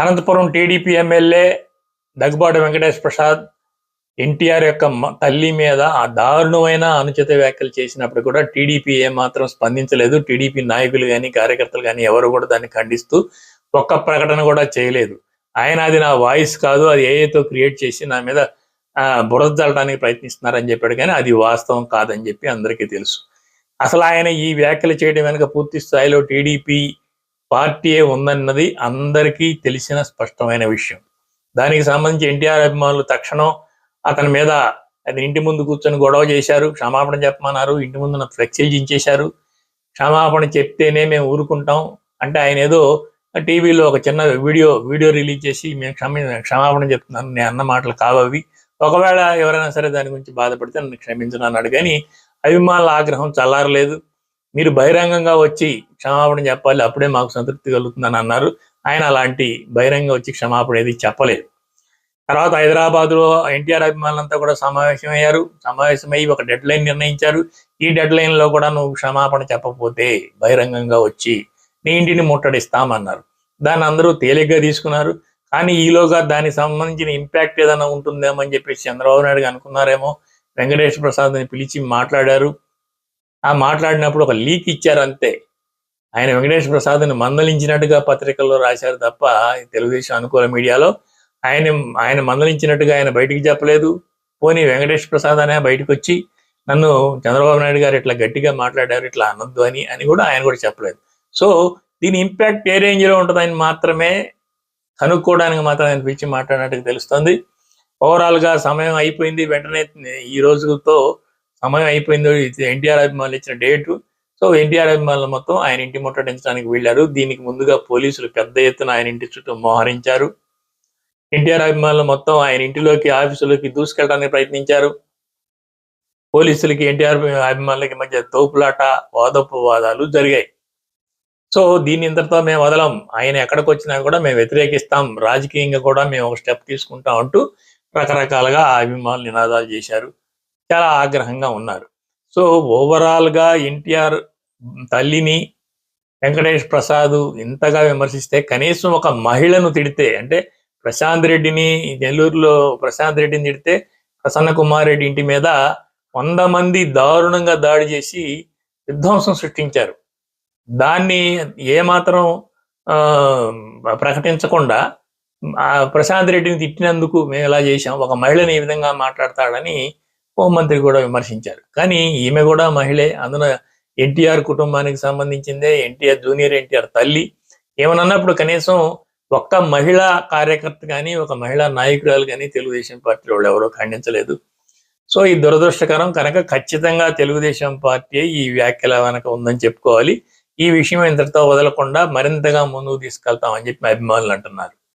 Anantapuram TDP MLA Daggubati Venkatesh Prasad NTR యొక్క తల్లి మీద ఆ దారుణమైన అనుచిత వ్యాఖ్యలు చేసినప్పుడు కూడా టీడీపీ ఏమాత్రం స్పందించలేదు. టీడీపీ నాయకులు కానీ కార్యకర్తలు కానీ ఎవరు కూడా దాన్ని ఖండిస్తూ ఒక్క ప్రకటన కూడా చేయలేదు. ఆయన అది నా వాయిస్ కాదు అది ఏఏతో క్రియేట్ చేసి నా మీద బురద జల్లడానికి ప్రయత్నిస్తున్నారని చెప్పాడు కానీ అది వాస్తవం కాదని చెప్పి అందరికీ తెలుసు. అసలు ఆయన ఈ వ్యాఖ్యలు చేయడం వెనుక పూర్తి స్థాయిలో టీడీపీ పార్టీయే ఉందన్నది అందరికీ తెలిసిన స్పష్టమైన విషయం. దానికి సంబంధించి ఎన్టీఆర్ అభిమానులు తక్షణం అతని మీద అది ఇంటి ముందు కూర్చొని గొడవ చేశారు క్షమాపణ చెప్పమన్నారు ఇంటి ముందు ఫ్లెక్సీలు చించేశారు క్షమాపణ చెప్తేనే మేము ఊరుకుంటాం. అంటే ఆయన ఏదో టీవీలో ఒక చిన్న వీడియో వీడియో రిలీజ్ చేసి మేము క్షమ క్షమాపణ చెప్తున్నాను నేను అన్న మాటలు కావవి ఒకవేళ ఎవరైనా సరే దాని గురించి బాధపడితే నన్ను క్షమించను అన్నాడు కానీ అభిమానుల ఆగ్రహం చల్లారలేదు. మీరు బహిరంగంగా వచ్చి క్షమాపణ చెప్పాలి అప్పుడే మాకు సంతృప్తి కలుగుతుందని అన్నారు. ఆయన అలాంటి బహిరంగ వచ్చి క్షమాపణ ఏది చెప్పలేదు. తర్వాత హైదరాబాద్లో ఎన్టీఆర్ అభిమానులంతా కూడా సమావేశమయ్యారు. సమావేశమై ఒక డెడ్ లైన్ నిర్ణయించారు. ఈ డెడ్ లైన్లో కూడా నువ్వు క్షమాపణ చెప్పకపోతే బహిరంగంగా వచ్చి నీ ఇంటిని ముట్టడిస్తామన్నారు. దాన్ని అందరూ తేలిగ్గా తీసుకున్నారు. కానీ ఈలోగా దానికి సంబంధించిన ఇంపాక్ట్ ఏదైనా ఉంటుందేమో అని చెప్పేసి చంద్రబాబు నాయుడు అనుకున్నారేమో. వెంకటేశ్వర ప్రసాద్ని పిలిచి మాట్లాడారు. ఆ మాట్లాడినప్పుడు ఒక లీక్ ఇచ్చారు అంతే. ఆయన వెంకటేశ్వర ప్రసాద్ని మందలించినట్టుగా పత్రికల్లో రాశారు తప్ప తెలుగుదేశం అనుకూల మీడియాలో ఆయన ఆయన మందలించినట్టుగా ఆయన బయటికి చెప్పలేదు. పోనీ వెంకటేశ్వర ప్రసాద్ అనే బయటకు వచ్చి నన్ను చంద్రబాబు నాయుడు గారు ఇట్లా గట్టిగా మాట్లాడారు ఇట్లా అనొద్దు అని అని కూడా ఆయన కూడా చెప్పలేదు. సో దీని ఇంపాక్ట్ ఏ రేంజ్లో ఉంటుందని మాత్రమే కనుక్కోవడానికి మాత్రం ఆయన పిలిచి మాట్లాడినట్టుగా తెలుస్తుంది. ఓవరాల్గా సమయం అయిపోయింది. వెంటనే ఈ రోజుతో సమయం అయిపోయింది ఎన్టీఆర్ అభిమానులు ఇచ్చిన డేటు. సో ఎన్టీఆర్ అభిమానులు మొత్తం ఆయన ఇంటి ముట్టడించడానికి వెళ్ళారు. దీనికి ముందుగా పోలీసులు పెద్ద ఎత్తున ఆయన ఇంటి చుట్టూ మోహరించారు. ఎన్టీఆర్ అభిమానులు మొత్తం ఆయన ఇంటిలోకి ఆఫీసులోకి దూసుకెళ్ళడానికి ప్రయత్నించారు. పోలీసులకి ఎన్టీఆర్ అభిమానులకి మధ్య తోపులాట వాదోపవాదాలు జరిగాయి. సో దీని ఇంతటితో మేము వదలం. ఆయన ఎక్కడికి వచ్చినా కూడా మేము వ్యతిరేకిస్తాం. రాజకీయంగా కూడా మేము ఒక స్టెప్ తీసుకుంటాం అంటూ రకరకాలుగా ఆ అభిమానులు నినాదాలు చేశారు. చాలా ఆగ్రహంగా ఉన్నారు. సో ఓవరాల్గా ఎన్టీఆర్ తల్లిని వెంకటేష్ ప్రసాద్ ఇంతగా విమర్శిస్తే కనీసం ఒక మహిళను తిడితే అంటే ప్రశాంత్ రెడ్డిని నెల్లూరులో ప్రశాంత్ రెడ్డిని తిడితే ప్రసన్న కుమార్ రెడ్డి ఇంటి మీద వంద మంది దారుణంగా దాడి చేసి విధ్వంసం సృష్టించారు. దాన్ని ఏమాత్రం ఆ, ప్రకటించకుండా ఆ ప్రశాంత్ రెడ్డిని తిట్టినందుకు మేము ఇలా చేశాం ఒక మహిళని ఈ విధంగా మాట్లాడతాడని హోంమంత్రి కూడా విమర్శించారు. కానీ ఈమె కూడా మహిళే. అందున ఎన్టీఆర్ కుటుంబానికి సంబంధించిందే ఎన్టీఆర్ జూనియర్ ఎన్టీఆర్ తల్లి. ఏమన్నప్పుడు కనీసం ఒక్క మహిళా కార్యకర్త కానీ ఒక మహిళా నాయకురాలు కానీ తెలుగుదేశం పార్టీ వాళ్ళు ఎవరో ఖండించలేదు. సో ఈ దురదృష్టకరం కనుక ఖచ్చితంగా తెలుగుదేశం పార్టీ ఈ వ్యాఖ్యల వెనక ఉందని చెప్పుకోవాలి. ఈ విషయం ఇంతటితో వదలకుండా మరింతగా ముందుకు తీసుకెళ్తామని చెప్పి అభిమానులు అంటున్నారు.